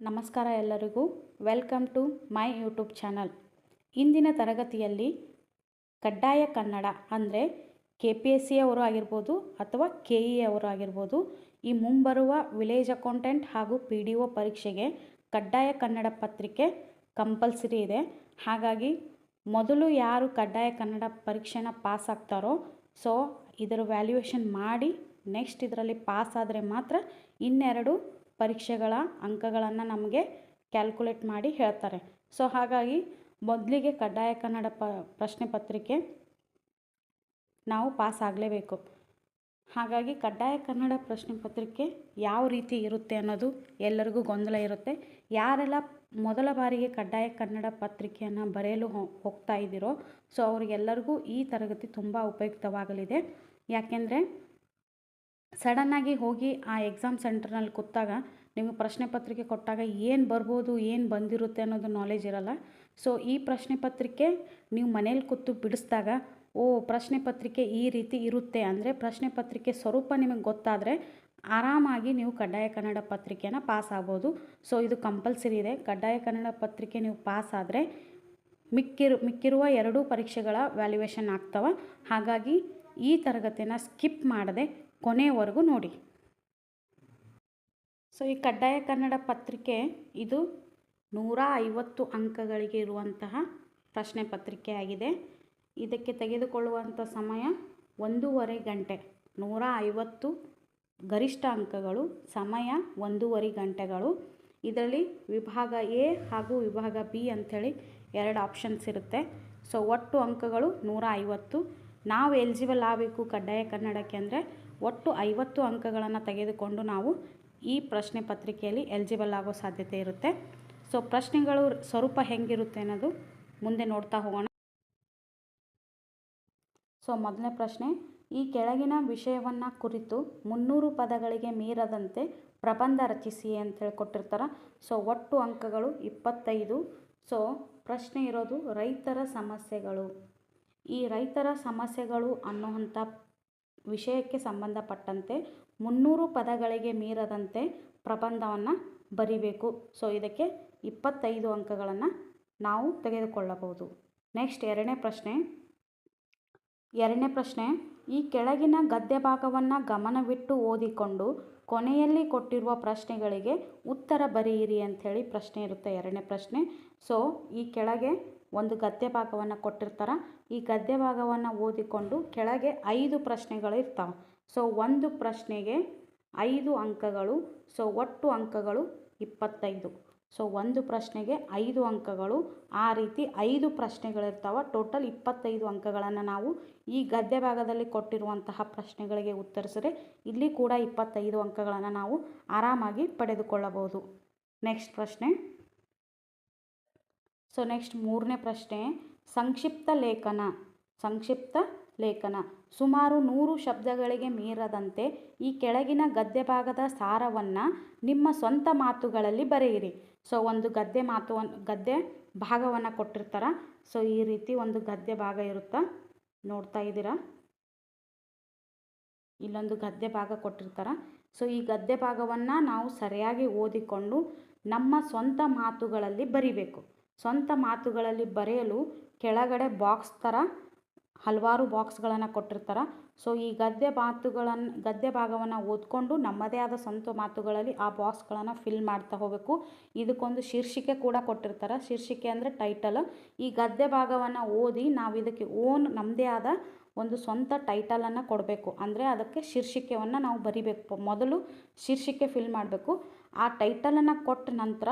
ನಮಸ್ಕಾರ ಎಲ್ಲರಿಗೂ. Welcome to my YouTube channel ಇಂದಿನ ತರಗತಿಯಲ್ಲಿ ಕಡ್ಡಾಯ ಕನ್ನಡ ಅಂದರೆ ಕೆ ಪಿ ಎಸ್ ಸಿ ಅವರು ಆಗಿರ್ಬೋದು ಅಥವಾ ಕೆ ಇ ಅವರು ಆಗಿರ್ಬೋದು ಈ ಮುಂಬರುವ ವಿಲೇಜ್ ಅಕೌಂಟೆಂಟ್ ಹಾಗೂ ಪಿ ಡಿ ಒ ಪರೀಕ್ಷೆಗೆ ಕಡ್ಡಾಯ ಕನ್ನಡ ಪತ್ರಿಕೆ ಕಂಪಲ್ಸರಿ ಇದೆ. ಹಾಗಾಗಿ ಮೊದಲು ಯಾರು ಕಡ್ಡಾಯ ಕನ್ನಡ ಪರೀಕ್ಷೆನ ಪಾಸ್ ಆಗ್ತಾರೋ ಸೊ ಇದರ ವ್ಯಾಲ್ಯೂಯೇಷನ್ ಮಾಡಿ ನೆಕ್ಸ್ಟ್ ಇದರಲ್ಲಿ ಪಾಸ್ ಆದರೆ ಮಾತ್ರ ಇನ್ನೆರಡು ಪರೀಕ್ಷೆಗಳ ಅಂಕಗಳನ್ನು ನಮಗೆ ಕ್ಯಾಲ್ಕುಲೇಟ್ ಮಾಡಿ ಹೇಳ್ತಾರೆ. ಸೊ ಹಾಗಾಗಿ ಮೊದಲಿಗೆ ಕಡ್ಡಾಯ ಕನ್ನಡ ಪ, ಪ್ರಶ್ನೆ ಪತ್ರಿಕೆ ನಾವು ಪಾಸ್ ಆಗಲೇಬೇಕು. ಹಾಗಾಗಿ ಕಡ್ಡಾಯ ಕನ್ನಡ ಪ್ರಶ್ನೆ ಪತ್ರಿಕೆ ಯಾವ ರೀತಿ ಇರುತ್ತೆ ಅನ್ನೋದು ಎಲ್ಲರಿಗೂ ಗೊಂದಲ ಇರುತ್ತೆ. ಯಾರೆಲ್ಲ ಮೊದಲ ಬಾರಿಗೆ ಕಡ್ಡಾಯ ಕನ್ನಡ ಪತ್ರಿಕೆಯನ್ನು ಬರೆಯಲು ಹೋಗ್ತಾ ಇದ್ದೀರೋ ಸೊ ಅವರಿಗೆಲ್ಲರಿಗೂ ಈ ತರಗತಿ ತುಂಬ ಉಪಯುಕ್ತವಾಗಲಿದೆ. ಯಾಕೆಂದರೆ ಸಡನ್ನಾಗಿ ಹೋಗಿ ಆ ಎಕ್ಸಾಮ್ ಸೆಂಟರ್ನಲ್ಲಿ ಕೂತಾಗ ನಿಮಗೆ ಪ್ರಶ್ನೆ ಪತ್ರಿಕೆ ಕೊಟ್ಟಾಗ ಏನು ಬರ್ಬೋದು, ಏನು ಬಂದಿರುತ್ತೆ ಅನ್ನೋದು ನಾಲೆಜ್ ಇರಲ್ಲ. ಸೊ ಈ ಪ್ರಶ್ನೆ ಪತ್ರಿಕೆ ನೀವು ಮನೇಲಿ ಕೂತು ಬಿಡಿಸಿದಾಗ, ಓ, ಪ್ರಶ್ನೆ ಪತ್ರಿಕೆ ಈ ರೀತಿ ಇರುತ್ತೆ ಅಂದರೆ ಪ್ರಶ್ನೆ ಪತ್ರಿಕೆ ಸ್ವರೂಪ ನಿಮಗೆ ಗೊತ್ತಾದರೆ ಆರಾಮಾಗಿ ನೀವು ಕಡ್ಡಾಯ ಕನ್ನಡ ಪತ್ರಿಕೆನ ಪಾಸ್ ಆಗ್ಬೋದು. ಸೊ ಇದು ಕಂಪಲ್ಸರಿ ಇದೆ. ಕಡ್ಡಾಯ ಕನ್ನಡ ಪತ್ರಿಕೆ ನೀವು ಪಾಸ್ ಆದರೆ ಮಿಕ್ಕಿರು, ಮಿಕ್ಕಿರುವ ಎರಡೂ ಪರೀಕ್ಷೆಗಳ ವ್ಯಾಲ್ಯೂಯೇಷನ್ ಆಗ್ತವೆ. ಹಾಗಾಗಿ ಈ ತರಗತಿನ ಸ್ಕಿಪ್ ಮಾಡದೆ ಕೊನೆಯವರೆಗೂ ನೋಡಿ. ಸೊ ಈ ಕಡ್ಡಾಯ ಕನ್ನಡ ಪತ್ರಿಕೆ ಇದು ನೂರ ಐವತ್ತು ಅಂಕಗಳಿಗೆ ಇರುವಂತಹ ಪ್ರಶ್ನೆ ಪತ್ರಿಕೆ ಆಗಿದೆ. ಇದಕ್ಕೆ ತೆಗೆದುಕೊಳ್ಳುವಂಥ ಸಮಯ ಒಂದೂವರೆ ಗಂಟೆ. ನೂರ ಐವತ್ತು ಗರಿಷ್ಠ ಅಂಕಗಳು, ಸಮಯ ಒಂದೂವರೆ ಗಂಟೆಗಳು. ಇದರಲ್ಲಿ ವಿಭಾಗ ಎ ಹಾಗೂ ವಿಭಾಗ ಬಿ ಅಂಥೇಳಿ ಎರಡು ಆಪ್ಷನ್ಸ್ ಇರುತ್ತೆ. ಸೊ ಒಟ್ಟು ಅಂಕಗಳು ನೂರ ಐವತ್ತು. ನಾವು ಎಲಿಜಿಬಲ್ ಆಗಬೇಕು ಕಡ್ಡಾಯ ಕನ್ನಡಕ್ಕೆ ಅಂದರೆ ಒಟ್ಟು ಐವತ್ತು ಅಂಕಗಳನ್ನು ತೆಗೆದುಕೊಂಡು ನಾವು ಈ ಪ್ರಶ್ನೆ ಪತ್ರಿಕೆಯಲ್ಲಿ ಎಲಿಜಿಬಲ್ ಆಗೋ ಸಾಧ್ಯತೆ ಇರುತ್ತೆ. ಸೊ ಪ್ರಶ್ನೆಗಳು ಸ್ವರೂಪ ಹೆಂಗಿರುತ್ತೆ ಅನ್ನೋದು ಮುಂದೆ ನೋಡ್ತಾ ಹೋಗೋಣ. ಸೊ ಮೊದಲನೇ ಪ್ರಶ್ನೆ, ಈ ಕೆಳಗಿನ ವಿಷಯವನ್ನು ಕುರಿತು ಮುನ್ನೂರು ಪದಗಳಿಗೆ ಮೀರದಂತೆ ಪ್ರಬಂಧ ರಚಿಸಿ ಅಂತೇಳಿ ಕೊಟ್ಟಿರ್ತಾರೆ ಸೊ ಒಟ್ಟು ಅಂಕಗಳು ಇಪ್ಪತ್ತೈದು. ಸೊ ಪ್ರಶ್ನೆ ಇರೋದು ರೈತರ ಸಮಸ್ಯೆಗಳು. ಈ ರೈತರ ಸಮಸ್ಯೆಗಳು ಅನ್ನುವಂಥ ವಿಷಯಕ್ಕೆ ಸಂಬಂಧಪಟ್ಟಂತೆ ಮುನ್ನೂರು ಪದಗಳಿಗೆ ಮೀರದಂತೆ ಪ್ರಬಂಧವನ್ನು ಬರಿಬೇಕು. ಸೊ ಇದಕ್ಕೆ ಇಪ್ಪತ್ತೈದು ಅಂಕಗಳನ್ನು ನಾವು ತೆಗೆದುಕೊಳ್ಳಬಹುದು. ನೆಕ್ಸ್ಟ್ ಎರಡನೇ ಪ್ರಶ್ನೆ. ಎರಡನೇ ಪ್ರಶ್ನೆ, ಈ ಕೆಳಗಿನ ಗದ್ಯ ಭಾಗವನ್ನು ಗಮನವಿಟ್ಟು ಓದಿಕೊಂಡು ಕೊನೆಯಲ್ಲಿ ಕೊಟ್ಟಿರುವ ಪ್ರಶ್ನೆಗಳಿಗೆ ಉತ್ತರ ಬರೆಯಿರಿ ಅಂಥೇಳಿ ಪ್ರಶ್ನೆ ಇರುತ್ತೆ ಎರಡನೇ ಪ್ರಶ್ನೆ. ಸೊ ಈ ಕೆಳಗೆ ಒಂದು ಗದ್ಯ ಭಾಗವನ್ನು ಕೊಟ್ಟಿರ್ತಾರೆ. ಈ ಗದ್ಯ ಭಾಗವನ್ನು ಓದಿಕೊಂಡು ಕೆಳಗೆ ಐದು ಪ್ರಶ್ನೆಗಳು ಇರ್ತಾವೆ. ಸೊ ಒಂದು ಪ್ರಶ್ನೆಗೆ ಐದು ಅಂಕಗಳು ಸೊ ಒಟ್ಟು ಅಂಕಗಳು ಇಪ್ಪತ್ತೈದು. ಸೊ ಒಂದು ಪ್ರಶ್ನೆಗೆ ಐದು ಅಂಕಗಳು, ಆ ರೀತಿ ಐದು ಪ್ರಶ್ನೆಗಳಿರ್ತಾವೆ ಟೋಟಲ್ ಇಪ್ಪತ್ತೈದು ಅಂಕಗಳನ್ನು ನಾವು ಈ ಗದ್ಯ ಭಾಗದಲ್ಲಿ ಕೊಟ್ಟಿರುವಂತಹ ಪ್ರಶ್ನೆಗಳಿಗೆ ಉತ್ತರಿಸಿದ್ರೆ ಇಲ್ಲಿ ಕೂಡ ಇಪ್ಪತ್ತೈದು ಅಂಕಗಳನ್ನು ನಾವು ಆರಾಮಾಗಿ ಪಡೆದುಕೊಳ್ಳಬಹುದು. ನೆಕ್ಸ್ಟ್ ಪ್ರಶ್ನೆ. ಸೊ ನೆಕ್ಸ್ಟ್ ಮೂರನೇ ಪ್ರಶ್ನೆ, ಸಂಕ್ಷಿಪ್ತ ಲೇಖನ ಸಂಕ್ಷಿಪ್ತ ಲೇಖನ. ಸುಮಾರು ನೂರು ಶಬ್ದಗಳಿಗೆ ಮೀರದಂತೆ ಈ ಕೆಳಗಿನ ಗದ್ಯ ಭಾಗದ ಸಾರವನ್ನು ನಿಮ್ಮ ಸ್ವಂತ ಮಾತುಗಳಲ್ಲಿ ಬರೆಯಿರಿ. ಸೊ ಒಂದು ಗದ್ಯ ಮಾತು, ಗದ್ಯ ಭಾಗವನ್ನು ಕೊಟ್ಟಿರ್ತಾರ. ಸೊ ಈ ರೀತಿ ಒಂದು ಗದ್ಯ ಭಾಗ ಇರುತ್ತಾ? ನೋಡ್ತಾ ಇದ್ದೀರಾ? ಇಲ್ಲೊಂದು ಗದ್ಯ ಭಾಗ ಕೊಟ್ಟಿರ್ತಾರ. ಸೊ ಈ ಗದ್ಯ ಭಾಗವನ್ನು ನಾವು ಸರಿಯಾಗಿ ಓದಿಕೊಂಡು ನಮ್ಮ ಸ್ವಂತ ಮಾತುಗಳಲ್ಲಿ ಬರಿಬೇಕು. ಸ್ವಂತ ಮಾತುಗಳಲ್ಲಿ ಬರೆಯಲು ಕೆಳಗಡೆ ಬಾಕ್ಸ್ ಥರ ಹಲವಾರು ಬಾಕ್ಸ್ಗಳನ್ನು ಕೊಟ್ಟಿರ್ತಾರೆ. ಸೊ ಈ ಗದ್ಯ ಮಾತುಗಳನ್ನು ಗದ್ಯ ಭಾಗವನ್ನು ಓದ್ಕೊಂಡು ನಮ್ಮದೇ ಆದ ಸ್ವಂತ ಮಾತುಗಳಲ್ಲಿ ಆ ಬಾಕ್ಸ್ಗಳನ್ನು ಫಿಲ್ ಮಾಡ್ತಾ ಹೋಗಬೇಕು. ಇದಕ್ಕೊಂದು ಶೀರ್ಷಿಕೆ ಕೂಡ ಕೊಟ್ಟಿರ್ತಾರೆ. ಶೀರ್ಷಿಕೆ ಅಂದರೆ ಟೈಟಲ್ ಈ ಗದ್ಯ ಭಾಗವನ್ನು ಓದಿ ನಾವು ಇದಕ್ಕೆ ಓನ್ ನಮ್ಮದೇ ಆದ ಒಂದು ಸ್ವಂತ ಟೈಟಲನ್ನು ಕೊಡಬೇಕು. ಅಂದರೆ ಅದಕ್ಕೆ ಶೀರ್ಷಿಕೆಯನ್ನು ನಾವು ಬರಿಬೇಕು. ಮೊದಲು ಶೀರ್ಷಿಕೆ ಫಿಲ್ ಮಾಡಬೇಕು. ಆ ಟೈಟಲನ್ನು ಕೊಟ್ಟ ನಂತರ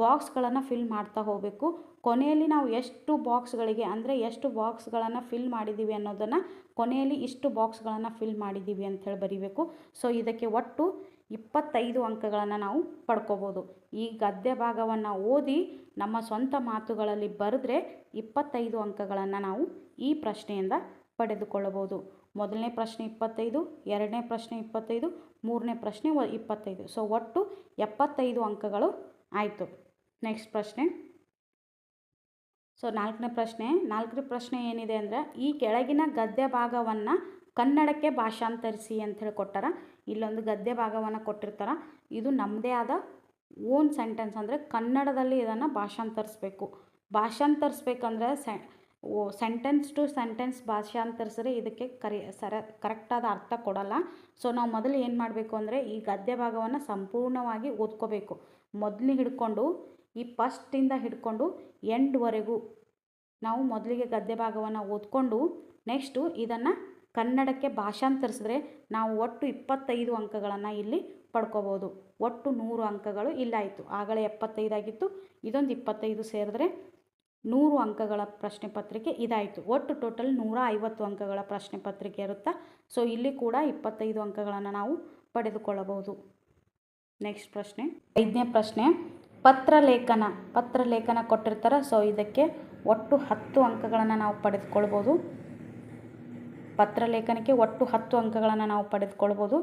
ಬಾಕ್ಸ್ಗಳನ್ನು ಫಿಲ್ ಮಾಡ್ತಾ ಹೋಗಬೇಕು. ಕೊನೆಯಲ್ಲಿ ನಾವು ಎಷ್ಟು ಬಾಕ್ಸ್ಗಳಿಗೆ ಅಂದರೆ ಎಷ್ಟು ಬಾಕ್ಸ್ಗಳನ್ನು ಫಿಲ್ ಮಾಡಿದ್ದೀವಿ ಅನ್ನೋದನ್ನು ಕೊನೆಯಲ್ಲಿ ಇಷ್ಟು ಬಾಕ್ಸ್ಗಳನ್ನು ಫಿಲ್ ಮಾಡಿದ್ದೀವಿ ಅಂಥೇಳಿ ಬರಿಬೇಕು. ಸೊ ಇದಕ್ಕೆ ಒಟ್ಟು ಇಪ್ಪತ್ತೈದು ಅಂಕಗಳನ್ನು ನಾವು ಪಡ್ಕೋಬೋದು. ಈ ಗದ್ಯ ಭಾಗವನ್ನು ಓದಿ ನಮ್ಮ ಸ್ವಂತ ಮಾತುಗಳಲ್ಲಿ ಬರೆದ್ರೆ ಇಪ್ಪತ್ತೈದು ಅಂಕಗಳನ್ನು ನಾವು ಈ ಪ್ರಶ್ನೆಯಿಂದ ಪಡೆದುಕೊಳ್ಳಬಹುದು. ಮೊದಲನೇ ಪ್ರಶ್ನೆ ಇಪ್ಪತ್ತೈದು, ಎರಡನೇ ಪ್ರಶ್ನೆ ಇಪ್ಪತ್ತೈದು ಮೂರನೇ ಪ್ರಶ್ನೆ ಇಪ್ಪತ್ತೈದು. ಸೊ ಒಟ್ಟು ಎಪ್ಪತ್ತೈದು ಅಂಕಗಳು ಆಯಿತು. ನೆಕ್ಸ್ಟ್ ಪ್ರಶ್ನೆ. ಸೊ ನಾಲ್ಕನೇ ಪ್ರಶ್ನೆ. ನಾಲ್ಕನೇ ಪ್ರಶ್ನೆ ಏನಿದೆ ಅಂದರೆ, ಈ ಕೆಳಗಿನ ಗದ್ಯ ಭಾಗವನ್ನು ಕನ್ನಡಕ್ಕೆ ಭಾಷಾಂತರಿಸಿ ಅಂಥೇಳಿ ಕೊಟ್ಟಾರ ಇಲ್ಲೊಂದು ಗದ್ಯ ಭಾಗವನ್ನು ಕೊಟ್ಟಿರ್ತಾರ. ಇದು ನಮ್ಮದೇ ಆದ ಓನ್ ಸೆಂಟೆನ್ಸ್ ಅಂದರೆ ಕನ್ನಡದಲ್ಲಿ ಇದನ್ನು ಭಾಷಾಂತರಿಸ್ಬೇಕು. ಭಾಷಾಂತರಿಸ್ಬೇಕಂದ್ರೆ ಸೆ ಓ ಸೆಂಟೆನ್ಸ್ ಟು ಸೆಂಟೆನ್ಸ್ ಭಾಷಾಂತರಿಸಿದ್ರೆ ಇದಕ್ಕೆ ಕರಿ, ಸರ ಕರೆಕ್ಟಾದ ಅರ್ಥ ಕೊಡಲ್ಲ. ಸೊ ನಾವು ಮೊದಲು ಏನು ಮಾಡಬೇಕು ಅಂದರೆ ಈ ಗದ್ಯ ಭಾಗವನ್ನು ಸಂಪೂರ್ಣವಾಗಿ ಓದ್ಕೋಬೇಕು. ಮೊದಲು ಹಿಡ್ಕೊಂಡು, ಈ ಫಸ್ಟಿಂದ ಹಿಡ್ಕೊಂಡು ಎಂಡ್ವರೆಗೂ ನಾವು ಮೊದಲಿಗೆ ಗದ್ಯ ಭಾಗವನ್ನು ಓದ್ಕೊಂಡು ನೆಕ್ಸ್ಟು ಇದನ್ನು ಕನ್ನಡಕ್ಕೆ ಭಾಷಾಂತರಿಸಿದ್ರೆ ನಾವು ಒಟ್ಟು ಇಪ್ಪತ್ತೈದು ಅಂಕಗಳನ್ನು ಇಲ್ಲಿ ಪಡ್ಕೋಬೋದು. ಒಟ್ಟು ನೂರು ಅಂಕಗಳು ಇಲ್ಲಾಯಿತು ಆಗಲೇ ಎಪ್ಪತ್ತೈದಾಗಿತ್ತು ಇದೊಂದು ಇಪ್ಪತ್ತೈದು ಸೇರಿದ್ರೆ ನೂರು ಅಂಕಗಳ ಪ್ರಶ್ನೆ ಪತ್ರಿಕೆ ಇದಾಯಿತು. ಒಟ್ಟು ಟೋಟಲ್ ನೂರ ಐವತ್ತು ಅಂಕಗಳ ಪ್ರಶ್ನೆ ಪತ್ರಿಕೆ ಇರುತ್ತಾ? ಸೊ ಇಲ್ಲಿ ಕೂಡ ಇಪ್ಪತ್ತೈದು ಅಂಕಗಳನ್ನು ನಾವು ಪಡೆದುಕೊಳ್ಳಬಹುದು. ನೆಕ್ಸ್ಟ್ ಪ್ರಶ್ನೆ. ಐದನೇ ಪ್ರಶ್ನೆ. ಪತ್ರಲೇಖನ ಪತ್ರಲೇಖನ ಕೊಟ್ಟಿರ್ತಾರೆ. ಸೊ ಇದಕ್ಕೆ ಒಟ್ಟು ಹತ್ತು ಅಂಕಗಳನ್ನು ನಾವು ಪಡೆದುಕೊಳ್ಬೋದು ಪತ್ರಲೇಖನಕ್ಕೆ ಒಟ್ಟು ಹತ್ತು ಅಂಕಗಳನ್ನು ನಾವು ಪಡೆದುಕೊಳ್ಬೋದು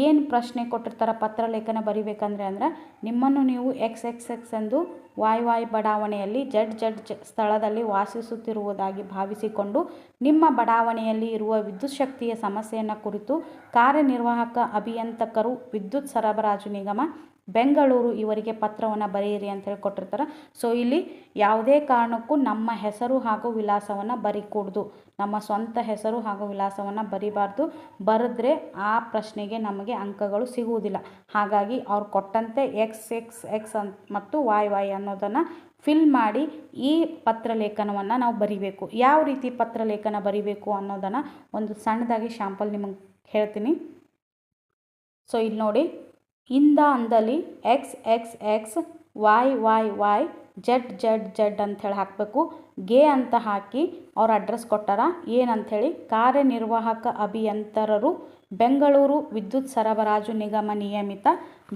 ಏನು ಪ್ರಶ್ನೆ ಕೊಟ್ಟಿರ್ತಾರೆ ಪತ್ರಲೇಖನ ಬರಿಬೇಕಂದ್ರೆ ಅಂದರೆ ನಿಮ್ಮನ್ನು ನೀವು ಎಕ್ಸ್ ಎಕ್ಸ್ ಎಕ್ಸ್ ಎಂದು ವಾಯ್ ವಾಯ್ ಬಡಾವಣೆಯಲ್ಲಿ ಜಡ್ ಜಡ್ ಸ್ಥಳದಲ್ಲಿ ವಾಸಿಸುತ್ತಿರುವುದಾಗಿ ಭಾವಿಸಿಕೊಂಡು ನಿಮ್ಮ ಬಡಾವಣೆಯಲ್ಲಿ ಇರುವ ವಿದ್ಯುತ್ ಶಕ್ತಿಯ ಸಮಸ್ಯೆಯನ್ನು ಕುರಿತು ಕಾರ್ಯನಿರ್ವಾಹಕ ಅಭಿಯಂತಕರು ವಿದ್ಯುತ್ ಸರಬರಾಜು ನಿಗಮ ಬೆಂಗಳೂರು ಇವರಿಗೆ ಪತ್ರವನ್ನು ಬರೆಯಿರಿ ಅಂತ ಹೇಳಿ ಕೊಟ್ಟಿರ್ತಾರೆ. ಸೊ ಇಲ್ಲಿ ಯಾವುದೇ ಕಾರಣಕ್ಕೂ ನಮ್ಮ ಹೆಸರು ಹಾಗೂ ವಿಳಾಸವನ್ನು ಬರಿಕೂಡ್ದು. ನಮ್ಮ ಸ್ವಂತ ಹೆಸರು ಹಾಗೂ ವಿಳಾಸವನ್ನು ಬರಿಬಾರ್ದು. ಬರೆದ್ರೆ ಆ ಪ್ರಶ್ನೆಗೆ ನಮಗೆ ಅಂಕಗಳು ಸಿಗುವುದಿಲ್ಲ. ಹಾಗಾಗಿ ಅವ್ರು ಕೊಟ್ಟಂತೆ ಎಕ್ಸ್ ಎಕ್ಸ್ ಎಕ್ಸ್ ಅಂತ ಮತ್ತು ವಾಯ್ ವಾಯ್ ಅನ್ನೋದನ್ನು ಫಿಲ್ ಮಾಡಿ ಈ ಪತ್ರಲೇಖನವನ್ನು ನಾವು ಬರಿಬೇಕು. ಯಾವ ರೀತಿ ಪತ್ರಲೇಖನ ಬರಿಬೇಕು ಅನ್ನೋದನ್ನು ಒಂದು ಸಣ್ಣದಾಗಿ ಶ್ಯಾಂಪಲ್ ನಿಮಗೆ ಹೇಳ್ತೀನಿ. ಸೊ ಇಲ್ಲಿ ನೋಡಿ. ಇಂದ ಅಂದಲ್ಲಿ X X X Y Y Y Z Z Z ಅಂಥೇಳಿ ಹಾಕಬೇಕು. ಗೆ ಅಂತ ಹಾಕಿ ಅವ್ರ ಅಡ್ರೆಸ್ ಕೊಟ್ಟಾರ. ಏನಂಥೇಳಿ ಕಾರ್ಯನಿರ್ವಾಹಕ ಅಭಿಯಂತರರು ಬೆಂಗಳೂರು ವಿದ್ಯುತ್ ಸರಬರಾಜು ನಿಗಮ ನಿಯಮಿತ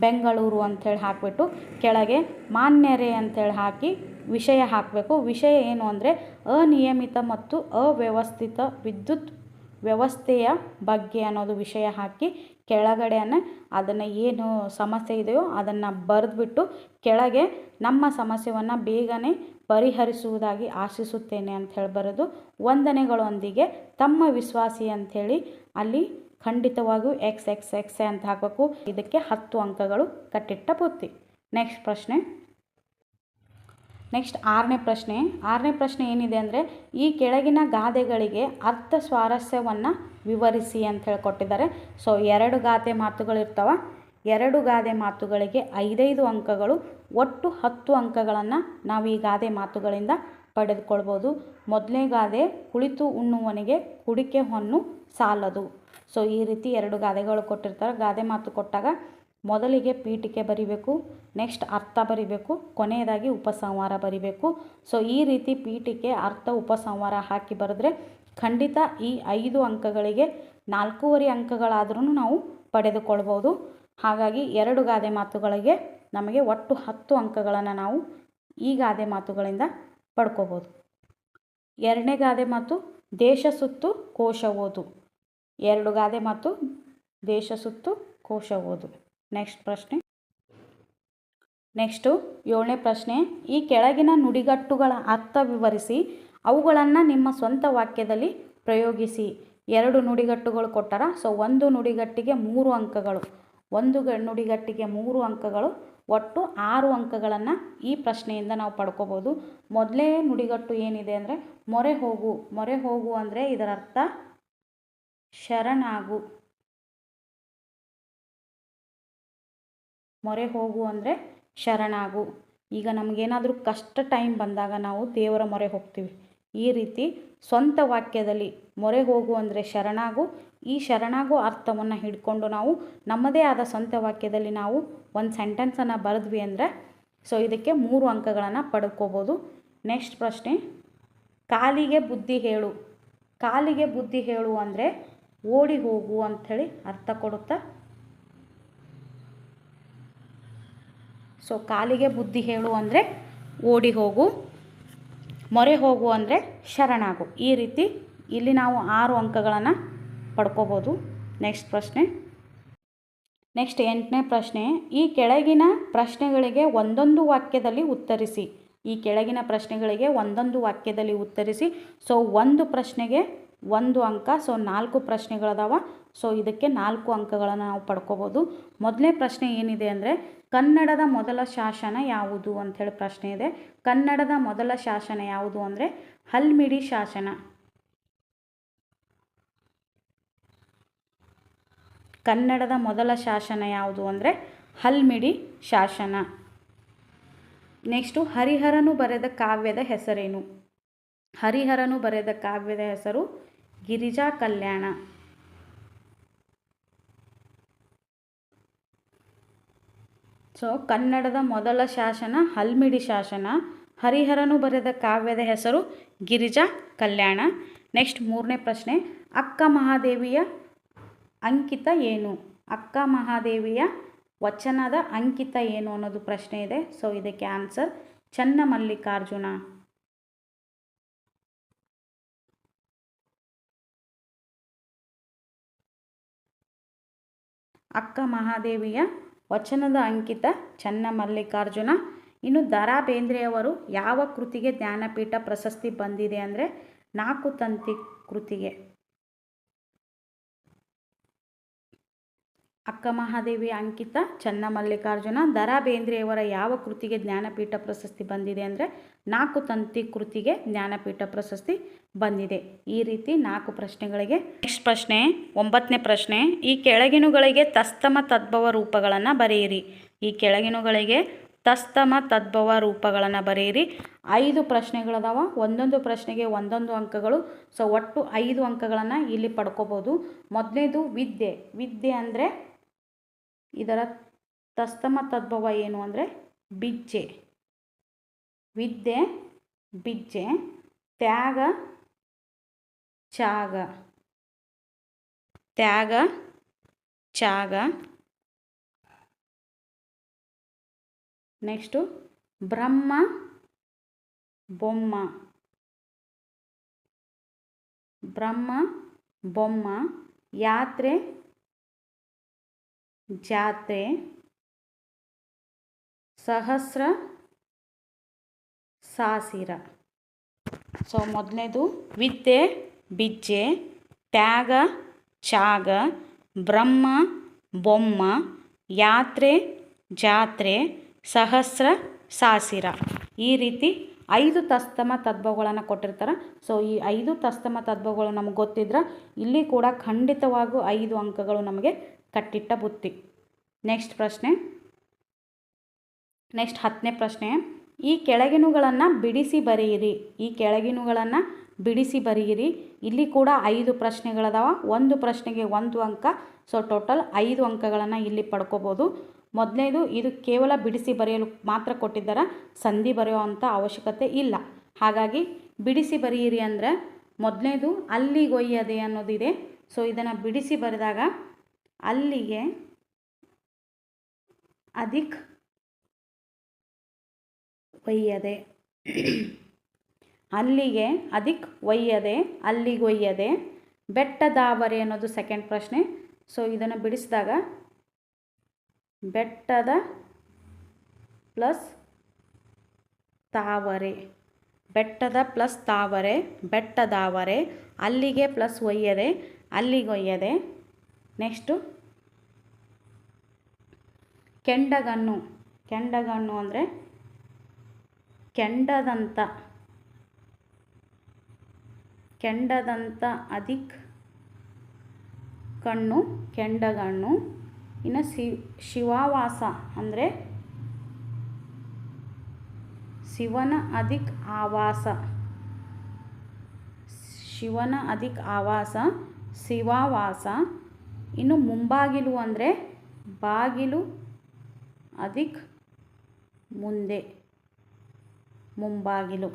ಬೆಂಗಳೂರು ಅಂಥೇಳಿ ಹಾಕಿಬಿಟ್ಟು ಕೆಳಗೆ ಮಾನ್ಯರೇ ಅಂಥೇಳಿ ಹಾಕಿ ವಿಷಯ ಹಾಕಬೇಕು. ವಿಷಯ ಏನು ಅಂದರೆ ಅನಿಯಮಿತ ಮತ್ತು ಅವ್ಯವಸ್ಥಿತ ವಿದ್ಯುತ್ ವ್ಯವಸ್ಥೆಯ ಬಗ್ಗೆ ಅನ್ನೋದು ವಿಷಯ ಹಾಕಿ ಕೆಳಗಡೆನೆ ಅದನ್ನು ಏನು ಸಮಸ್ಯೆ ಇದೆಯೋ ಅದನ್ನು ಬರೆದ್ಬಿಟ್ಟು ಕೆಳಗೆ ನಮ್ಮ ಸಮಸ್ಯೆಯನ್ನು ಬೇಗನೆ ಪರಿಹರಿಸುವುದಾಗಿ ಆಶಿಸುತ್ತೇನೆ ಅಂತ ಹೇಳಿ ಬರೆದು ವಂದನೆಗಳೊಂದಿಗೆ. ತಮ್ಮ ವಿಶ್ವಾಸಿ ಅಂಥೇಳಿ ಅಲ್ಲಿ ಖಂಡಿತವಾಗಿಯೂ ಎಕ್ಸ್ ಎಕ್ಸ್ ಎಕ್ಸ್ ಅಂತ ಹಾಕಬೇಕು. ಇದಕ್ಕೆ ಹತ್ತು ಅಂಕಗಳು ಕಟ್ಟಿಟ್ಟ ಬುತ್ತಿ ನೆಕ್ಸ್ಟ್ ಪ್ರಶ್ನೆ. ನೆಕ್ಸ್ಟ್ ಆರನೇ ಪ್ರಶ್ನೆ. ಆರನೇ ಪ್ರಶ್ನೆ ಏನಿದೆ ಅಂದರೆ ಈ ಕೆಳಗಿನ ಗಾದೆಗಳಿಗೆ ಅರ್ಥ ಸ್ವಾರಸ್ಯವನ್ನು ವಿವರಿಸಿ ಅಂತ ಹೇಳಿ ಕೊಟ್ಟಿದ್ದಾರೆ ಸೊ ಎರಡು ಗಾದೆ ಮಾತುಗಳಿರ್ತಾವ ಎರಡು ಗಾದೆ ಮಾತುಗಳಿಗೆ ಐದೈದು ಅಂಕಗಳು, ಒಟ್ಟು ಹತ್ತು ಅಂಕಗಳನ್ನು ನಾವು ಈ ಗಾದೆ ಮಾತುಗಳಿಂದ ಪಡೆದುಕೊಳ್ಬೋದು. ಮೊದಲನೇ ಗಾದೆ ಕುಳಿತು ಉಣ್ಣುವನಿಗೆ ಕುಡಿಕೆ ಹೊನ್ನು ಸಾಲದು. ಸೊ ಈ ರೀತಿ ಎರಡು ಗಾದೆಗಳು ಕೊಟ್ಟಿರ್ತಾರೆ. ಗಾದೆ ಮಾತು ಕೊಟ್ಟಾಗ ಮೊದಲಿಗೆ ಪೀಠಿಕೆ ಬರಿಬೇಕು, ನೆಕ್ಸ್ಟ್ ಅರ್ಥ ಬರಿಬೇಕು, ಕೊನೆಯದಾಗಿ ಉಪಸಂಹಾರ ಬರಿಬೇಕು. ಸೊ ಈ ರೀತಿ ಪೀಠಿಕೆ, ಅರ್ಥ, ಉಪಸಂಹಾರ ಹಾಕಿ ಬರೆದ್ರೆ ಖಂಡಿತ ಈ ಐದು ಅಂಕಗಳಿಗೆ ನಾಲ್ಕೂವರೆ ಅಂಕಗಳಾದ್ರೂ ನಾವು ಪಡೆದುಕೊಳ್ಬೋದು. ಹಾಗಾಗಿ ಎರಡು ಗಾದೆ ಮಾತುಗಳಿಗೆ ನಮಗೆ ಒಟ್ಟು ಹತ್ತು ಅಂಕಗಳನ್ನು ನಾವು ಈ ಗಾದೆ ಮಾತುಗಳಿಂದ ಪಡ್ಕೋಬೋದು. ಎರಡನೇ ಗಾದೆ ಮಾತು ದೇಶ ಸುತ್ತು ಕೋಶ ಓದು. ಎರಡು ಗಾದೆ ಮಾತು ದೇಶ ಸುತ್ತು ಕೋಶ ಓದು. ನೆಕ್ಸ್ಟ್ ಪ್ರಶ್ನೆ. ನೆಕ್ಸ್ಟು ಏಳನೇ ಪ್ರಶ್ನೆ, ಈ ಕೆಳಗಿನ ನುಡಿಗಟ್ಟುಗಳ ಅರ್ಥ ವಿವರಿಸಿ ಅವುಗಳನ್ನು ನಿಮ್ಮ ಸ್ವಂತ ವಾಕ್ಯದಲ್ಲಿ ಪ್ರಯೋಗಿಸಿ. ಎರಡು ನುಡಿಗಟ್ಟುಗಳು ಕೊಟ್ಟಾರ? ಸೊ ಒಂದು ನುಡಿಗಟ್ಟಿಗೆ ಮೂರು ಅಂಕಗಳು. ಒಂದು ನುಡಿಗಟ್ಟಿಗೆ ಮೂರು ಅಂಕಗಳು. ಒಟ್ಟು ಆರು ಅಂಕಗಳನ್ನು ಈ ಪ್ರಶ್ನೆಯಿಂದ ನಾವು ಪಡ್ಕೋಬೋದು. ಮೊದಲೇ ನುಡಿಗಟ್ಟು ಏನಿದೆ ಅಂದರೆ, ಮೊರೆ ಹೋಗು. ಮೊರೆ ಹೋಗು ಅಂದರೆ ಇದರ ಅರ್ಥ ಶರಣಾಗು. ಮೊರೆ ಹೋಗು ಅಂದರೆ ಶರಣಾಗು. ಈಗ ನಮಗೇನಾದರೂ ಕಷ್ಟ ಟೈಮ್ ಬಂದಾಗ ನಾವು ದೇವರ ಮೊರೆ ಹೋಗ್ತೀವಿ. ಈ ರೀತಿ ಸ್ವಂತ ವಾಕ್ಯದಲ್ಲಿ ಮೊರೆ ಹೋಗು ಅಂದರೆ ಶರಣಾಗು. ಈ ಶರಣಾಗು ಅರ್ಥವನ್ನು ಹಿಡ್ಕೊಂಡು ನಾವು ನಮ್ಮದೇ ಆದ ಸ್ವಂತ ವಾಕ್ಯದಲ್ಲಿ ನಾವು ಒಂದು ಸೆಂಟೆನ್ಸನ್ನು ಬರೆದ್ವಿ ಅಂದರೆ ಸೊ ಇದಕ್ಕೆ ಮೂರು ಅಂಕಗಳನ್ನು ಪಡ್ಕೋಬೋದು. ನೆಕ್ಸ್ಟ್ ಪ್ರಶ್ನೆ, ಕಾಲಿಗೆ ಬುದ್ಧಿ ಹೇಳು. ಕಾಲಿಗೆ ಬುದ್ಧಿ ಹೇಳು ಅಂದರೆ ಓಡಿ ಹೋಗು ಅಂಥೇಳಿ ಅರ್ಥ ಕೊಡುತ್ತಾ? ಸೊ ಕಾಲಿಗೆ ಬುದ್ಧಿ ಹೇಳು ಅಂದರೆ ಓಡಿ ಹೋಗು. ಮೊರೆ ಹೋಗು ಅಂದರೆ ಶರಣಾಗು. ಈ ರೀತಿ ಇಲ್ಲಿ ನಾವು ಆರು ಅಂಕಗಳನ್ನು ಪಡ್ಕೋಬೋದು. ನೆಕ್ಸ್ಟ್ ಪ್ರಶ್ನೆ. ನೆಕ್ಸ್ಟ್ ಎಂಟನೇ ಪ್ರಶ್ನೆ. ಈ ಕೆಳಗಿನ ಪ್ರಶ್ನೆಗಳಿಗೆ ಒಂದೊಂದು ವಾಕ್ಯದಲ್ಲಿ ಉತ್ತರಿಸಿ. ಈ ಕೆಳಗಿನ ಪ್ರಶ್ನೆಗಳಿಗೆ ಒಂದೊಂದು ವಾಕ್ಯದಲ್ಲಿ ಉತ್ತರಿಸಿ. ಸೊ ಒಂದು ಪ್ರಶ್ನೆಗೆ ಒಂದು ಅಂಕ ಸೊ ನಾಲ್ಕು ಪ್ರಶ್ನೆಗಳದಾವ. ಸೊ ಇದಕ್ಕೆ ನಾಲ್ಕು ಅಂಕಗಳನ್ನು ನಾವು ಪಡ್ಕೋಬೋದು. ಮೊದಲನೇ ಪ್ರಶ್ನೆ ಏನಿದೆ ಅಂದರೆ ಕನ್ನಡದ ಮೊದಲ ಶಾಸನ ಯಾವುದು ಅಂಥೇಳಿ ಪ್ರಶ್ನೆ ಇದೆ. ಕನ್ನಡದ ಮೊದಲ ಶಾಸನ ಯಾವುದು ಅಂದರೆ ಹಲ್ಮಿಡಿ ಶಾಸನ. ಕನ್ನಡದ ಮೊದಲ ಶಾಸನ ಯಾವುದು ಅಂದರೆ ಹಲ್ಮಿಡಿ ಶಾಸನ. ನೆಕ್ಸ್ಟು ಹರಿಹರನು ಬರೆದ ಕಾವ್ಯದ ಹೆಸರೇನು? ಹರಿಹರನು ಬರೆದ ಕಾವ್ಯದ ಹೆಸರು ಗಿರಿಜಾ ಕಲ್ಯಾಣ. ಸೊ ಕನ್ನಡದ ಮೊದಲ ಶಾಸನ ಹಲ್ಮಿಡಿ ಶಾಸನ. ಹರಿಹರನು ಬರೆದ ಕಾವ್ಯದ ಹೆಸರು ಗಿರಿಜಾ ಕಲ್ಯಾಣ. ನೆಕ್ಸ್ಟ್ ಮೂರನೇ ಪ್ರಶ್ನೆ. ಅಕ್ಕ ಮಹಾದೇವಿಯ ಅಂಕಿತ ಏನು? ಅಕ್ಕ ಮಹಾದೇವಿಯ ವಚನದ ಅಂಕಿತ ಏನು ಅನ್ನೋದು ಪ್ರಶ್ನೆ ಇದೆ. ಸೊ ಇದಕ್ಕೆ ಆನ್ಸರ್ ಚನ್ನಮಲ್ಲಿಕಾರ್ಜುನ. ಅಕ್ಕ ಮಹಾದೇವಿಯ ವಚನದ ಅಂಕಿತ ಚನ್ನಮಲ್ಲಿಕಾರ್ಜುನ. ಇನ್ನು ದರಾ ಬೇಂದ್ರೆಯವರು ಯಾವ ಕೃತಿಗೆ ಜ್ಞಾನಪೀಠ ಪ್ರಶಸ್ತಿ ಬಂದಿದೆ ಅಂದರೆ ನಾಲ್ಕು ತಂತಿ ಕೃತಿಗೆ. ಅಕ್ಕ ಮಹಾದೇವಿ ಅಂಕಿತ, ಚನ್ನಮಲ್ಲಿಕಾರ್ಜುನ ದರಾ ಬೇಂದ್ರೆಯವರ ಯಾವ ಕೃತಿಗೆ ಜ್ಞಾನಪೀಠ ಪ್ರಶಸ್ತಿ ಬಂದಿದೆ ಅಂದರೆ ನಾಲ್ಕು ತಂತಿ ಕೃತಿಗೆ ಜ್ಞಾನಪೀಠ ಪ್ರಶಸ್ತಿ ಬಂದಿದೆ. ಈ ರೀತಿ ನಾಲ್ಕು ಪ್ರಶ್ನೆಗಳಿಗೆ ನೆಕ್ಸ್ಟ್ ಪ್ರಶ್ನೆ, ಒಂಬತ್ತನೇ ಪ್ರಶ್ನೆ, ಈ ಕೆಳಗಿನಗಳಿಗೆ ತಸ್ತಮ ತದ್ಭವ ರೂಪಗಳನ್ನು ಬರೆಯಿರಿ. ಈ ಕೆಳಗಿನಗಳಿಗೆ ತಸ್ತಮ ತದ್ಭವ ರೂಪಗಳನ್ನು ಬರೆಯಿರಿ. ಐದು ಪ್ರಶ್ನೆಗಳದಾವ, ಒಂದೊಂದು ಪ್ರಶ್ನೆಗೆ ಒಂದೊಂದು ಅಂಕಗಳು. ಸೊ ಒಟ್ಟು ಐದು ಅಂಕಗಳನ್ನು ಇಲ್ಲಿ ಪಡ್ಕೋಬೋದು. ಮೊದಲನೇದು ವಿದ್ಯೆ. ವಿದ್ಯೆ ಅಂದರೆ ಇದರ ತಸ್ತಮ ತದ್ಭವ ಏನು ಅಂದರೆ ಬಿಜ್ಜೆ. ವಿದ್ಯೆ, ಬಿಜ್ಜೆ, ತ್ಯಾಗ, ಚಾಗ. ತ್ಯಾಗ, ಚಾಗ. ನೆಕ್ಸ್ಟು ಬ್ರಹ್ಮ, ಬೊಮ್ಮ. ಬ್ರಹ್ಮ, ಬೊಮ್ಮ, ಯಾತ್ರೆ ಜಾತ್ರೆ ಸಹಸ್ರ ಸಾಸಿರ. ಸೊ ಮೊದಲನೇದು ವಿದ್ಯೆ, ಬಿಜ್ಜೆ, ತ್ಯಾಗ, ಚಾಗ, ಬ್ರಹ್ಮ, ಬೊಮ್ಮ, ಯಾತ್ರೆ, ಜಾತ್ರೆ, ಸಹಸ್ರ ಸಾಸಿರ. ಈ ರೀತಿ ಐದು ತಸ್ತಮ ತದ್ಭವಗಳನ್ನು ಕೊಟ್ಟಿರ್ತಾರೆ. ಸೊ ಈ ಐದು ತಸ್ತಮ ತದ್ಭವಗಳು ನಮಗೆ ಗೊತ್ತಿದ್ರೆ ಇಲ್ಲಿ ಕೂಡ ಖಂಡಿತವಾಗೂ ಐದು ಅಂಕಗಳು ನಮಗೆ ಕಟ್ಟಿಟ್ಟ ಬುತ್ತಿ. ನೆಕ್ಸ್ಟ್ ಪ್ರಶ್ನೆ. ನೆಕ್ಸ್ಟ್ ಹತ್ತನೇ ಪ್ರಶ್ನೆ. ಈ ಕೆಳಗಿನುಗಳನ್ನು ಬಿಡಿಸಿ ಬರೆಯಿರಿ. ಈ ಕೆಳಗಿನುಗಳನ್ನು ಬಿಡಿಸಿ ಬರೆಯಿರಿ. ಇಲ್ಲಿ ಕೂಡ ಐದು ಪ್ರಶ್ನೆಗಳದಾವ. ಒಂದು ಪ್ರಶ್ನೆಗೆ ಒಂದು ಅಂಕ. ಸೊ ಟೋಟಲ್ ಐದು ಅಂಕಗಳನ್ನು ಇಲ್ಲಿ ಪಡ್ಕೋಬೋದು. ಮೊದಲನೇದು ಇದು ಕೇವಲ ಬಿಡಿಸಿ ಬರೆಯಲು ಮಾತ್ರ ಕೊಟ್ಟಿದ್ದಾರೆ. ಸಂಧಿ ಬರೆಯುವಂಥ ಅವಶ್ಯಕತೆ ಇಲ್ಲ. ಹಾಗಾಗಿ ಬಿಡಿಸಿ ಬರೆಯಿರಿ ಅಂದರೆ ಮೊದಲನೇದು ಅಲ್ಲಿಗೊಯ್ಯದೆ ಅನ್ನೋದಿದೆ. ಸೊ ಇದನ್ನು ಬಿಡಿಸಿ ಬರೆದಾಗ ಅಲ್ಲಿಗೆ ಅಧಿಕ್ ಒಯ್ಯದೆ. ಅಲ್ಲಿಗೆ ಅಧಿಕ್ ಒಯ್ಯದೆ ಅಲ್ಲಿಗೊಯ್ಯದೆ ಬೆಟ್ಟದಾವರೆ ಅನ್ನೋದು ಸೆಕೆಂಡ್ ಪ್ರಶ್ನೆ. ಸೊ ಇದನ್ನು ಬಿಡಿಸಿದಾಗ ಬೆಟ್ಟದ ಪ್ಲಸ್ ತಾವರೆ. ಬೆಟ್ಟದ ಪ್ಲಸ್ ತಾವರೆ, ಬೆಟ್ಟದಾವರೆ. ಅಲ್ಲಿಗೆ ಪ್ಲಸ್ ಒಯ್ಯದೆ ಅಲ್ಲಿಗೊಯ್ಯದೆ ನೆಕ್ಸ್ಟು. ಕೆಂಡಗಣ್ಣು ಕೆಂಡಗಣ್ಣು ಅಂದರೆ ಕೆಂಡದಂತ. ಕೆಂಡದಂತ ಅಧಿಕ್ ಕಣ್ಣು, ಕೆಂಡಗಣ್ಣು. ಇನ್ನು ಶಿವಾವಾಸ ಅಂದರೆ ಶಿವನ ಅಧಿಕ್ ಆವಾಸ. ಶಿವನ ಅಧಿಕ್ ಆವಾಸ, ಶಿವಾವಾಸ. ಇನ್ನು ಮುಂಬಾಗಿಲು ಅಂದರೆ ಬಾಗಿಲು ಅದಕ್ಕೆ ಮುಂದೆ ಮುಂಬಾಗಿಲು.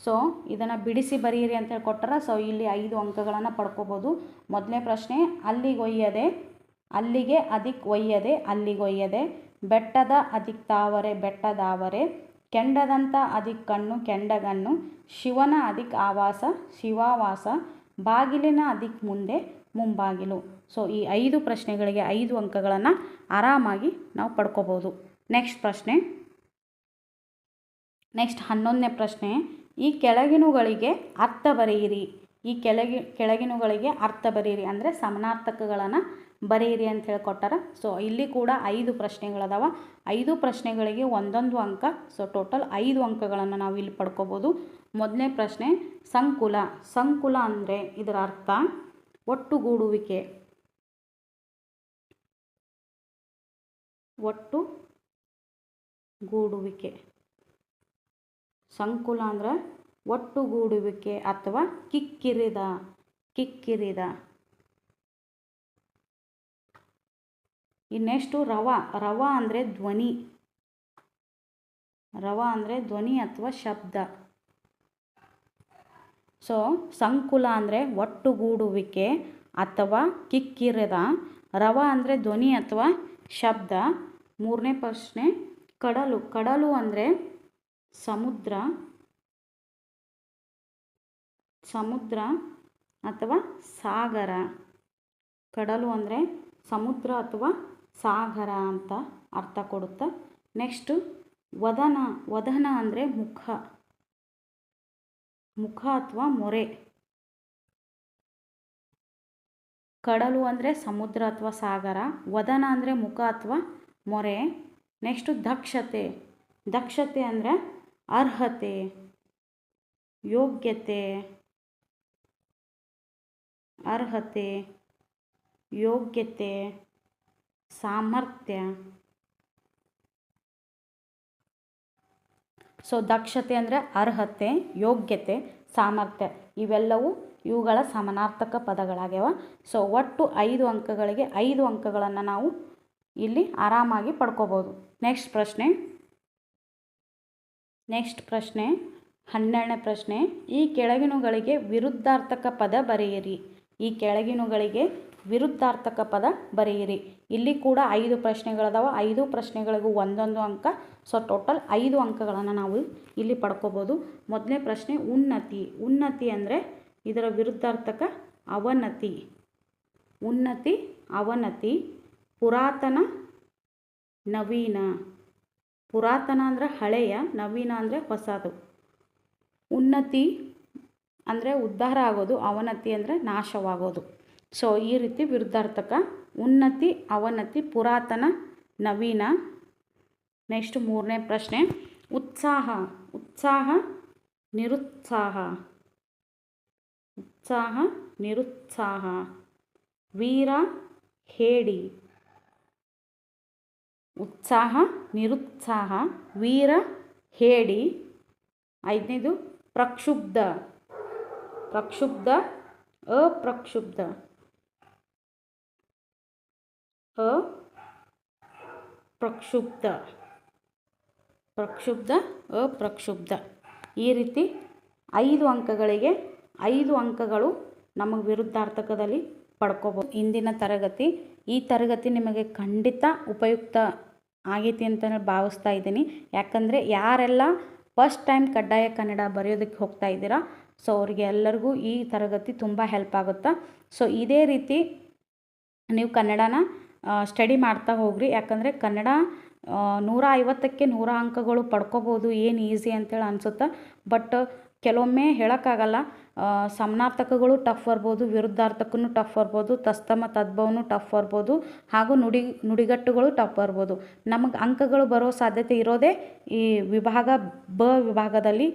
ಸೊ ಇದನ್ನು ಬಿಡಿಸಿ ಬರೆಯಿರಿ ಅಂತ ಹೇಳಿ ಕೊಟ್ಟರೆ ಸೊ ಇಲ್ಲಿ ಐದು ಅಂಕಗಳನ್ನು ಪಡ್ಕೋಬೋದು. ಮೊದಲನೇ ಪ್ರಶ್ನೆ, ಅಲ್ಲಿಗೆ ಒಯ್ಯದೆ, ಅಲ್ಲಿಗೆ ಅದಕ್ಕೆ ಒಯ್ಯದೆ, ಅಲ್ಲಿಗೆ ಒಯ್ಯದೆ. ಬೆಟ್ಟದ ಅದಿಕ್ ತಾವರೆ ಬೆಟ್ಟದಾವರೆ ಕೆಂಡದಂಥ ಅದಿಕ್ ಕಣ್ಣು ಕೆಂಡಗಣ್ಣು ಶಿವನ ಅದಕ್ಕೆ ಆವಾಸ, ಶಿವಾವಾಸ. ಬಾಗಿಲಿನ ಅದಕ್ಕೆ ಮುಂದೆ ಮುಂಬಾಗಿಲು. ಸೊ ಈ ಐದು ಪ್ರಶ್ನೆಗಳಿಗೆ ಐದು ಅಂಕಗಳನ್ನು ಆರಾಮಾಗಿ ನಾವು ಪಡ್ಕೋಬೋದು. ನೆಕ್ಸ್ಟ್ ಪ್ರಶ್ನೆ. ನೆಕ್ಸ್ಟ್ ಹನ್ನೊಂದನೇ ಪ್ರಶ್ನೆ. ಈ ಕೆಳಗಿನುಗಳಿಗೆ ಅರ್ಥ ಬರೆಯಿರಿ. ಈ ಕೆಳಗಿ ಕೆಳಗಿನುಗಳಿಗೆ ಅರ್ಥ ಬರೆಯಿರಿ ಅಂದರೆ ಸಮನಾರ್ಥಕಗಳನ್ನು ಬರೆಯಿರಿ ಅಂತ ಹೇಳಿ ಕೊಟ್ಟಾರ ಸೊ ಇಲ್ಲಿ ಕೂಡ ಐದು ಪ್ರಶ್ನೆಗಳದಾವ. ಐದು ಪ್ರಶ್ನೆಗಳಿಗೆ ಒಂದೊಂದು ಅಂಕ. ಸೊ ಟೋಟಲ್ ಐದು ಅಂಕಗಳನ್ನು ನಾವು ಇಲ್ಲಿ ಪಡ್ಕೋಬೋದು. ಮೊದಲನೇ ಪ್ರಶ್ನೆ, ಸಂಕುಲ. ಸಂಕುಲ ಅಂದರೆ ಇದರ ಅರ್ಥ ಒಟ್ಟುಗೂಡುವಿಕೆ. ಒಟ್ಟು ಗೂಡುವಿಕೆ ಸಂಕುಲ ಅಂದ್ರೆ ಒಟ್ಟುಗೂಡುವಿಕೆ ಅಥವಾ ಕಿಕ್ಕಿರಿದ ಕಿಕ್ಕಿರಿದ. ಇನ್ನೆಷ್ಟು? ರವ. ರವ ಅಂದರೆ ಧ್ವನಿ. ರವ ಅಂದರೆ ಧ್ವನಿ ಅಥವಾ ಶಬ್ದ. ಸೊ ಸಂಕುಲ ಅಂದರೆ ಒಟ್ಟುಗೂಡುವಿಕೆ ಅಥವಾ ಕಿಕ್ಕಿರದ, ರವ ಅಂದರೆ ಧ್ವನಿ ಅಥವಾ ಶಬ್ದ. ಮೂರನೇ ಪ್ರಶ್ನೆ, ಕಡಲು ಕಡಲು ಅಂದರೆ ಸಮುದ್ರ ಸಮುದ್ರ ಅಥವಾ ಸಾಗರ. ಕಡಲು ಅಂದರೆ ಸಮುದ್ರ ಅಥವಾ ಸಾಗರ ಅಂತ ಅರ್ಥ ಕೊಡುತ್ತೆ. ನೆಕ್ಸ್ಟು ವದನ ವದನ ಅಂದರೆ ಮುಖ. ಮುಖ ಅಥವಾ ಮೊರೆ? ಕಡಲು ಅಂದರೆ ಸಮುದ್ರ ಅಥವಾ ಸಾಗರ, ವದನ ಅಂದರೆ ಮುಖ ಅಥವಾ ಮೊರೆ? ನೆಕ್ಸ್ಟು ದಕ್ಷತೆ. ದಕ್ಷತೆ ಅಂದರೆ ಅರ್ಹತೆ, ಯೋಗ್ಯತೆ ಅರ್ಹತೆ, ಯೋಗ್ಯತೆ, ಸಾಮರ್ಥ್ಯ. ಸೊ ದಕ್ಷತೆ ಅಂದರೆ ಅರ್ಹತೆ, ಯೋಗ್ಯತೆ, ಸಾಮರ್ಥ್ಯ. ಇವೆಲ್ಲವೂ ಇವುಗಳ ಸಮನಾರ್ಥಕ ಪದಗಳಾಗ್ಯವ. ಸೊ ಒಟ್ಟು ಐದು ಅಂಕಗಳಿಗೆ ಐದು ಅಂಕಗಳನ್ನು ನಾವು ಇಲ್ಲಿ ಆರಾಮಾಗಿ ಪಡ್ಕೋಬೋದು. ನೆಕ್ಸ್ಟ್ ಪ್ರಶ್ನೆ. ನೆಕ್ಸ್ಟ್ ಪ್ರಶ್ನೆ. ಹನ್ನೆರಡನೇ ಪ್ರಶ್ನೆ. ಈ ಕೆಳಗಿನಗಳಿಗೆ ವಿರುದ್ಧಾರ್ಥಕ ಪದ ಬರೆಯಿರಿ. ಈ ಕೆಳಗಿನಗಳಿಗೆ ವಿರುದ್ಧಾರ್ಥಕ ಪದ ಬರೆಯಿರಿ. ಇಲ್ಲಿ ಕೂಡ ಐದು ಪ್ರಶ್ನೆಗಳದಾವ. ಐದು ಪ್ರಶ್ನೆಗಳಿಗೂ ಒಂದೊಂದು ಅಂಕ ಸೊ ಟೋಟಲ್ ಐದು ಅಂಕಗಳನ್ನು ನಾವು ಇಲ್ಲಿ ಪಡ್ಕೋಬೋದು. ಮೊದಲನೇ ಪ್ರಶ್ನೆ ಉನ್ನತಿ. ಉನ್ನತಿ ಅಂದರೆ ಇದರ ವಿರುದ್ಧಾರ್ಥಕ ಅವನತಿ. ಉನ್ನತಿ, ಅವನತಿ, ಪುರಾತನ, ನವೀನ. ಪುರಾತನ ಅಂದರೆ ಹಳೆಯ, ನವೀನ ಅಂದರೆ ಹೊಸದು. ಉನ್ನತಿ ಅಂದರೆ ಉದ್ಧಾರ ಆಗೋದು, ಅವನತಿ ಅಂದರೆ ನಾಶವಾಗೋದು. ಸೊ ಈ ರೀತಿ ವಿರುದ್ಧಾರ್ಥಕ ಉನ್ನತಿ, ಅವನತಿ, ಪುರಾತನ, ನವೀನ ನೆಕ್ಸ್ಟ್ ಮೂರನೇ ಪ್ರಶ್ನೆ, ಉತ್ಸಾಹ ಉತ್ಸಾಹ, ನಿರುತ್ಸಾಹ. ಉತ್ಸಾಹ, ನಿರುತ್ಸಾಹ. ವೀರ, ಹೇಡಿ. ಉತ್ಸಾಹ, ನಿರುತ್ಸಾಹ. ವೀರ, ಹೇಡಿ. ಐದನೇದು, ಪ್ರಕ್ಷುಬ್ಧ. ಪ್ರಕ್ಷುಬ್ಧ, ಅಪ್ರಕ್ಷುಬ್ಧ. ಅ ಪ್ರಕ್ಷುಬ್ಧ ಪ್ರಕ್ಷುಬ್ಧ ಅಪ್ರಕ್ಷುಬ್ಧ. ಈ ರೀತಿ ಐದು ಅಂಕಗಳಿಗೆ ಐದು ಅಂಕಗಳು ನಮಗೆ ವಿರುದ್ಧಾರ್ಥಕದಲ್ಲಿ ಪಡ್ಕೋಬೋದು ಇಂದಿನ ತರಗತಿ, ಈ ತರಗತಿ ನಿಮಗೆ ಖಂಡಿತ ಉಪಯುಕ್ತ ಆಗೈತಿ ಅಂತ ಭಾವಿಸ್ತಾ ಇದ್ದೀನಿ. ಯಾಕಂದರೆ ಯಾರೆಲ್ಲ ಫಸ್ಟ್ ಟೈಮ್ ಕಡ್ಡಾಯ ಕನ್ನಡ ಬರೆಯೋದಕ್ಕೆ ಹೋಗ್ತಾ ಇದ್ದೀರಾ, ಸೊ ಅವರಿಗೆ ಎಲ್ಲರಿಗೂ ಈ ತರಗತಿ ತುಂಬ ಹೆಲ್ಪ್ ಆಗುತ್ತಾ? ಸೊ ಇದೇ ರೀತಿ ನೀವು ಕನ್ನಡನ ಸ್ಟಡಿ ಮಾಡ್ತಾ ಹೋಗ್ರಿ. ಯಾಕಂದರೆ ಕನ್ನಡ ನೂರ ಐವತ್ತಕ್ಕೆ ನೂರ ಅಂಕಗಳು ಪಡ್ಕೋಬೋದು, ಏನು ಈಸಿ ಅಂತೇಳಿ ಅನಿಸುತ್ತೆ? ಬಟ್ ಕೆಲವೊಮ್ಮೆ ಹೇಳೋಕ್ಕಾಗಲ್ಲ. ಸಮನಾರ್ಥಕಗಳು ಟಫ್ ಬರ್ಬೋದು ವಿರುದ್ಧಾರ್ಥಕ್ಕೂ ಟಫ್ ಬರ್ಬೋದು, ತಸ್ತಮ ತದ್ಭವನು ಟಫ್ ಬರ್ಬೋದು, ಹಾಗೂ ನುಡಿ, ನುಡಿಗಟ್ಟುಗಳು ಟಫ್ ಬರ್ಬೋದು. ನಮಗೆ ಅಂಕಗಳು ಬರೋ ಸಾಧ್ಯತೆ ಇರೋದೇ ಈ ವಿಭಾಗ ಬ ವಿಭಾಗದಲ್ಲಿ.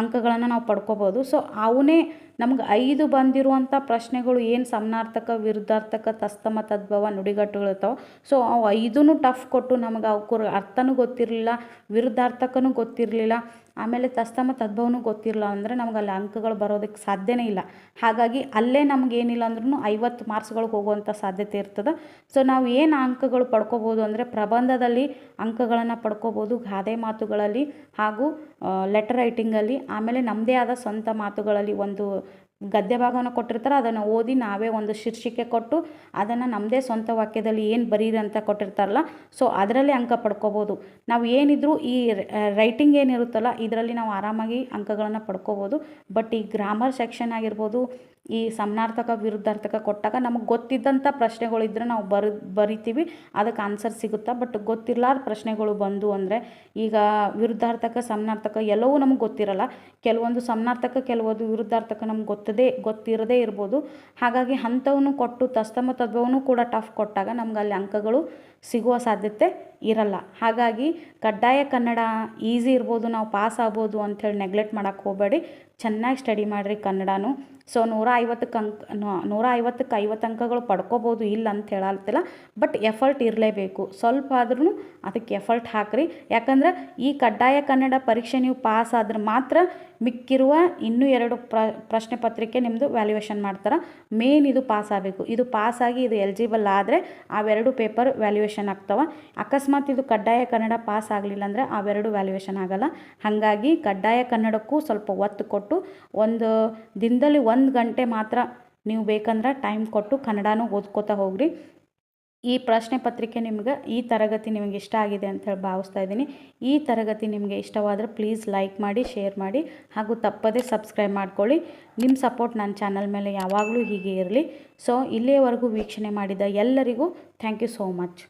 ಅಂಕಗಳನ್ನು ನಾವು ಪಡ್ಕೋಬೋದು. ಸೊ ಅವನೇ ನಮ್ಗೆ ಐದು ಬಂದಿರುವಂಥ ಪ್ರಶ್ನೆಗಳು ಏನು ಸಮನಾರ್ಥಕ, ವಿರುದ್ಧಾರ್ಥಕ, ತಸ್ತಮ, ತದ್ಭವ, ನುಡಿಗಟ್ಟುಗಳು ಇರ್ತಾವೆ ಸೊ ಅವು ಐದೂ ಟಫ್ ಕೊಟ್ಟು ನಮಗೆ ಅವಕ್ಕೂರ ಅರ್ಥನೂ ಗೊತ್ತಿರಲಿಲ್ಲ, ವಿರುದ್ಧಾರ್ಥಕನೂ ಗೊತ್ತಿರಲಿಲ್ಲ. ಆಮೇಲೆ ತಸ್ತಮ ತದ್ಭವನೂ ಗೊತ್ತಿರಲ್ಲ ಅಂದರೆ ನಮ್ಗೆ ಅಲ್ಲಿ ಅಂಕಗಳು ಬರೋದಕ್ಕೆ ಸಾಧ್ಯನೇ ಇಲ್ಲ. ಹಾಗಾಗಿ ಅಲ್ಲೇ ನಮ್ಗೆ ಏನಿಲ್ಲ ಅಂದ್ರೂ ಐವತ್ತು ಮಾರ್ಕ್ಸ್ಗಳಿಗೆ ಹೋಗುವಂಥ ಸಾಧ್ಯತೆ ಇರ್ತದೆ. ಸೊ ನಾವು ಏನು ಅಂಕಗಳು ಪಡ್ಕೋಬೋದು ಅಂದರೆ ಪ್ರಬಂಧದಲ್ಲಿ ಅಂಕಗಳನ್ನು ಪಡ್ಕೋಬೋದು, ಗಾದೆ ಮಾತುಗಳಲ್ಲಿ ಹಾಗೂ ಲೆಟರ್ ರೈಟಿಂಗಲ್ಲಿ ಆಮೇಲೆ ನಮ್ಮದೇ ಆದ ಸ್ವಂತ ಮಾತುಗಳಲ್ಲಿ ಒಂದು ಗದ್ಯ ಭಾಗವನ್ನು ಕೊಟ್ಟಿರ್ತಾರೆ, ಅದನ್ನು ಓದಿ ನಾವೇ ಒಂದು ಶೀರ್ಷಿಕೆ ಕೊಟ್ಟು ಅದನ್ನು ನಮ್ಮದೇ ಸ್ವಂತ ವಾಕ್ಯದಲ್ಲಿ ಏನು ಬರೀರಿ ಅಂತ ಕೊಟ್ಟಿರ್ತಾರಲ್ಲ ಸೊ ಅದರಲ್ಲಿ ಅಂಕ ಪಡ್ಕೋಬೋದು. ನಾವು ಏನಿದ್ರೂ ಈ ರೈಟಿಂಗ್ ಏನಿರುತ್ತಲ್ಲ, ಇದರಲ್ಲಿ ನಾವು ಆರಾಮಾಗಿ ಅಂಕಗಳನ್ನು ಪಡ್ಕೋಬೋದು ಬಟ್ ಈ ಗ್ರಾಮರ್ ಸೆಕ್ಷನ್ ಆಗಿರ್ಬೋದು ಈ ಸಮನಾರ್ಥಕ, ವಿರುದ್ಧಾರ್ಥಕ ಕೊಟ್ಟಾಗ ನಮಗೆ ಗೊತ್ತಿದ್ದಂಥ ಪ್ರಶ್ನೆಗಳಿದ್ರೆ ನಾವು ಬರ್, ಬರಿತೀವಿ. ಅದಕ್ಕೆ ಆನ್ಸರ್ ಸಿಗುತ್ತಾ? ಬಟ್ ಗೊತ್ತಿರಲಾರ್ದ ಪ್ರಶ್ನೆಗಳು ಬಂದು ಅಂದರೆ ಈಗ ವಿರುದ್ಧಾರ್ಥಕ, ಸಮನಾರ್ಥಕ ಎಲ್ಲವೂ ನಮಗೆ ಗೊತ್ತಿರಲ್ಲ. ಕೆಲವೊಂದು ಸಮನಾರ್ಥಕ, ಕೆಲವೊಂದು ವಿರುದ್ಧಾರ್ಥಕ ನಮ್ಗೆ ಗೊತ್ತದೇ, ಗೊತ್ತಿರದೇ ಇರ್ಬೋದು. ಹಾಗಾಗಿ ಅಂಥವನ್ನು ಕೊಟ್ಟು ತಸ್ತಮ ತದ್ಭವನು ಕೂಡ ಟಫ್ ಕೊಟ್ಟಾಗ ನಮ್ಗೆ ಅಲ್ಲಿ ಅಂಕಗಳು ಸಿಗುವ ಸಾಧ್ಯತೆ ಇರಲ್ಲ. ಹಾಗಾಗಿ ಕಡ್ಡಾಯ ಕನ್ನಡ ಈಸಿ ಇರ್ಬೋದು, ನಾವು ಪಾಸ್ ಆಗ್ಬೋದು ಅಂಥೇಳಿ ನೆಗ್ಲೆಕ್ಟ್ ಮಾಡೋಕ್ಕೆ ಹೋಗಬೇಡಿ. ಚೆನ್ನಾಗಿ ಸ್ಟಡಿ ಮಾಡಿರಿ ಕನ್ನಡನೂ. ಸೊ ನೂರ ಐವತ್ತಕ್ಕೆ ಅಂಕ ನೂರ ಐವತ್ತಕ್ಕೆ ಐವತ್ತು ಅಂಕಗಳು ಪಡ್ಕೋಬೋದು ಇಲ್ಲ ಅಂತ ಹೇಳಲ್ತಿಲ್ಲ ಬಟ್ ಎಫರ್ಟ್ ಇರಲೇಬೇಕು. ಸ್ವಲ್ಪ ಆದ್ರೂ ಅದಕ್ಕೆ ಎಫರ್ಟ್ ಹಾಕಿರಿ. ಯಾಕಂದ್ರೆ ಈ ಕಡ್ಡಾಯ ಕನ್ನಡ ಪರೀಕ್ಷೆ ನೀವು ಪಾಸ್ ಆದ್ರೆ ಮಾತ್ರ ಮಿಕ್ಕಿರುವ ಇನ್ನೂ ಎರಡು ಪ್ರ, ಪ್ರಶ್ನೆ ಪತ್ರಿಕೆ ನಿಮ್ಮದು ವ್ಯಾಲ್ಯೂಯೇಷನ್ ಮಾಡ್ತಾರೆ? ಮೇನ್ ಇದು ಪಾಸ್ ಆಗಬೇಕು. ಇದು ಪಾಸ್ ಆಗಿ ಇದು ಎಲಿಜಿಬಲ್ ಆದರೆ ಅವೆರಡು ಪೇಪರ್ ವ್ಯಾಲ್ಯೂಯೇಷನ್ ಆಗ್ತವೆ. ಅಕಸ್ಮಾತ್ ಇದು ಕಡ್ಡಾಯ ಕನ್ನಡ ಪಾಸ್ ಆಗಲಿಲ್ಲ ಅಂದರೆ ಅವೆರಡು ವ್ಯಾಲ್ಯೂಯೇಷನ್ ಆಗಲ್ಲ. ಹಾಗಾಗಿ ಕಡ್ಡಾಯ ಕನ್ನಡಕ್ಕೂ ಸ್ವಲ್ಪ ಒತ್ತು ಕೊಟ್ಟು ಒಂದು ದಿನದಲ್ಲಿ ಒಂದು ಗಂಟೆ ಮಾತ್ರ ನೀವು ಬೇಕಂದ್ರೆ ಟೈಮ್ ಕೊಟ್ಟು ಕನ್ನಡನೂ ಓದ್ಕೋತಾ ಹೋಗ್ರಿ. ಈ ಪ್ರಶ್ನೆ ಪತ್ರಿಕೆ ನಿಮ್ಗೆ ಈ ತರಗತಿ ನಿಮಗೆ ಇಷ್ಟ ಆಗಿದೆ ಅಂತ ಹೇಳಿ ಭಾವಿಸ್ತಾ ಇದ್ದೀನಿ. ಈ ತರಗತಿ ನಿಮಗೆ ಇಷ್ಟವಾದರೆ ಪ್ಲೀಸ್ ಲೈಕ್ ಮಾಡಿ ಶೇರ್ ಮಾಡಿ ಹಾಗೂ ತಪ್ಪದೇ ಸಬ್ಸ್ಕ್ರೈಬ್ ಮಾಡ್ಕೊಳ್ಳಿ. ನಿಮ್ಮ ಸಪೋರ್ಟ್ ನನ್ನ ಚಾನಲ್ ಮೇಲೆ ಯಾವಾಗಲೂ ಹೀಗೆ ಇರಲಿ. ಸೊ ಇಲ್ಲಿಯವರೆಗೂ ವೀಕ್ಷಣೆ ಮಾಡಿದ ಎಲ್ಲರಿಗೂ ಥ್ಯಾಂಕ್ ಯು ಸೋ ಮಚ್